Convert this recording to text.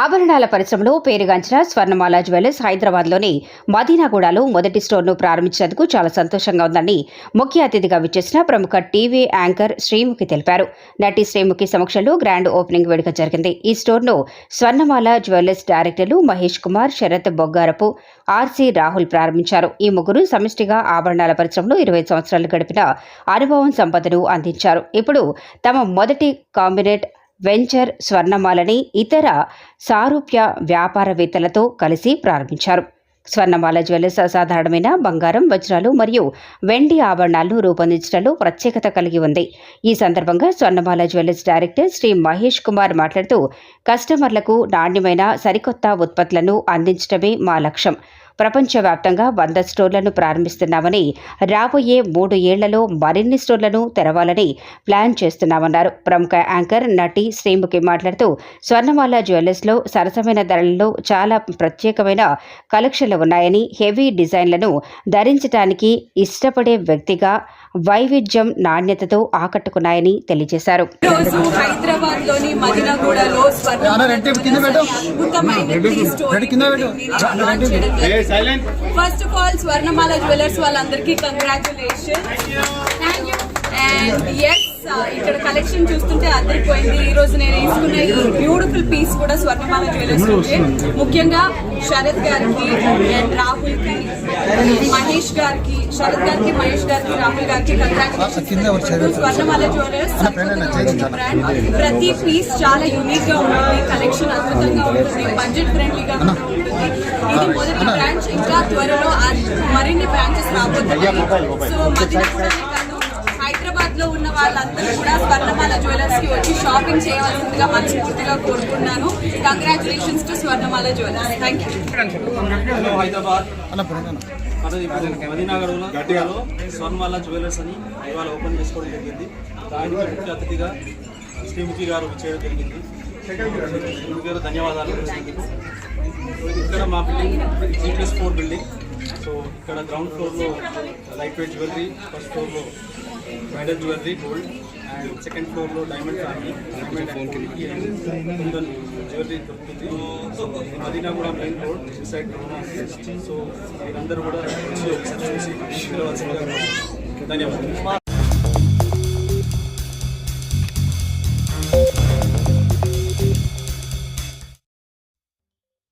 ఆభరణాల పరిశ్రమలో పేరుగాంచిన స్వర్ణమాల జ్యువెలర్స్ హైదరాబాద్లోని మదీనాగూడలో మొదటి స్టోర్ను ప్రారంభించినందుకు చాలా సంతోషంగా ఉందని ముఖ్య అతిథిగా విచ్చేసిన ప్రముఖ టీవీ యాంకర్ శ్రీముఖి తెలిపారు. నటి శ్రీముఖి సమక్షంలో గ్రాండ్ ఓపెనింగ్ వేడుక జరిగింది. ఈ స్టోర్ను స్వర్ణమాల జ్యువెలర్స్ డైరెక్టర్లు మహేష్ కుమార్ శరత్ బొగ్గారపు ఆర్సీ రాహుల్ ప్రారంభించారు. ఈ ముగ్గురు సమిష్టిగా ఆభరణాల పరిశ్రమలో ఇరవై సంవత్సరాలు గడిపిన అనుభవం సంపదను అందించారు. ఇప్పుడు తమ మొదటి కాంబినేట్ వెంచర్ స్వర్ణమాలని ఇతర సారూప్య వ్యాపారవేత్తలతో కలిసి ప్రారంభించారు. స్వర్ణమాల జ్యువెలర్స్ అసాధారణమైన బంగారం వజ్రాలు మరియు వెండి ఆభరణాలను రూపొందించడంలో ప్రత్యేకత కలిగి ఉంది. ఈ సందర్భంగా స్వర్ణమాల జ్యువెలర్స్ డైరెక్టర్ శ్రీ మహేష్ కుమార్ మాట్లాడుతూ కస్టమర్లకు నాణ్యమైన సరికొత్త ఉత్పత్తులను అందించడమే మా లక్ష్యం. ప్రపంచవ్యాప్తంగా వంద స్టోర్లను ప్రారంభిస్తున్నామని రాబోయే మూడు ఏళ్ళలో మరిన్ని స్టోర్లను తెరవాలని ప్లాన్ చేస్తున్నామన్నారు. ప్రముఖ యాంకర్ నటి శ్రీముఖి మాట్లాడుతూ స్వర్ణమాల జ్యువెలర్స్లో సరసమైన ధరలలో చాలా ప్రత్యేకమైన కలెక్షన్లు ఉన్నాయని హెవీ డిజైన్లను ధరించడానికి ఇష్టపడే వ్యక్తిగా వైవిధ్యం నాణ్యతతో ఆకట్టుకున్నాయని తెలియజేశారు. హైదరాబాద్లోని మదినగూడలో first of all Swarnamala jewellers వాళ్ళందరికీ కంగ్రాచులేషన్ అండ్ ఎస్ ఇక్కడ కలెక్షన్ చూస్తుంటే అద్దరిపోయింది ఈ రోజు నేను తీసుకున్న ఈ బ్యూటిఫుల్ పీస్ కూడా స్వర్ణమాల జ్యువెలర్స్ నుంచే ముఖ్యంగా శరత్ గారికి అండ్ రాహుల్కి మహేష్ గారికి శరత్ గారికి మహేష్ గారికి రాహుల్ గారికి? స్వర్ణమాల జ్యువెలర్స్? బ్రాండ్ ప్రతి పీస్ చాలా యూనిక్గా ఉంటుంది. కలెక్షన్ అద్భుతంగా ఉంటుంది. బడ్జెట్ ఫ్రెండ్లీగా కూడా ఉంటుంది. ఇది మొదటి బ్రాంచ్ ఇంకా త్వరలో మరిన్ని బ్రాంచెస్ రాబోతున్నాయి. సో కాదు హైదరాబాద్ లో ఉన్న వాళ్ళందరూ కూడా స్వర్ణమాల జ్యువెలర్స్కి వచ్చి షాపింగ్ చేయవలసిందిగా మనస్ఫూర్తిగా కోరుకున్నాను congratulations to Swarnamala jewellers. Thank you hello Hyderabad. మనది ఇప్పుడు మదీనగర్లో స్వర్ణమాల జ్యువెలర్స్ అని ఇవాళ ఓపెన్ చేసుకోవడం జరిగింది. దానికి ముఖ్య అతిథిగా శ్రీముఖి గారు చేయడం జరిగింది. శ్రీముఖి గారు ధన్యవాదాలు ఇక్కడ మా building G plus four building. So ఇక్కడ గ్రౌండ్ ఫ్లోర్లో లైట్ వెయిట్ జ్యువెలరీ ఫస్ట్ ఫ్లోర్లో bridal jewellery gold and second ఫ్లోర్లో డైమండ్ ఫ్యామిలీ డైమండ్ అండ్ గోల్డ్కి కుందన్ జ్యువెలరీ దొరుకుతుంది సో ఇది మదీనా కూడా మెయిన్ రోడ్ సైడ్ సో మీరందరూ కూడా వచ్చి ఒకసారి చూసి వెళ్ళవలసిందిగా ధన్యవాదాలు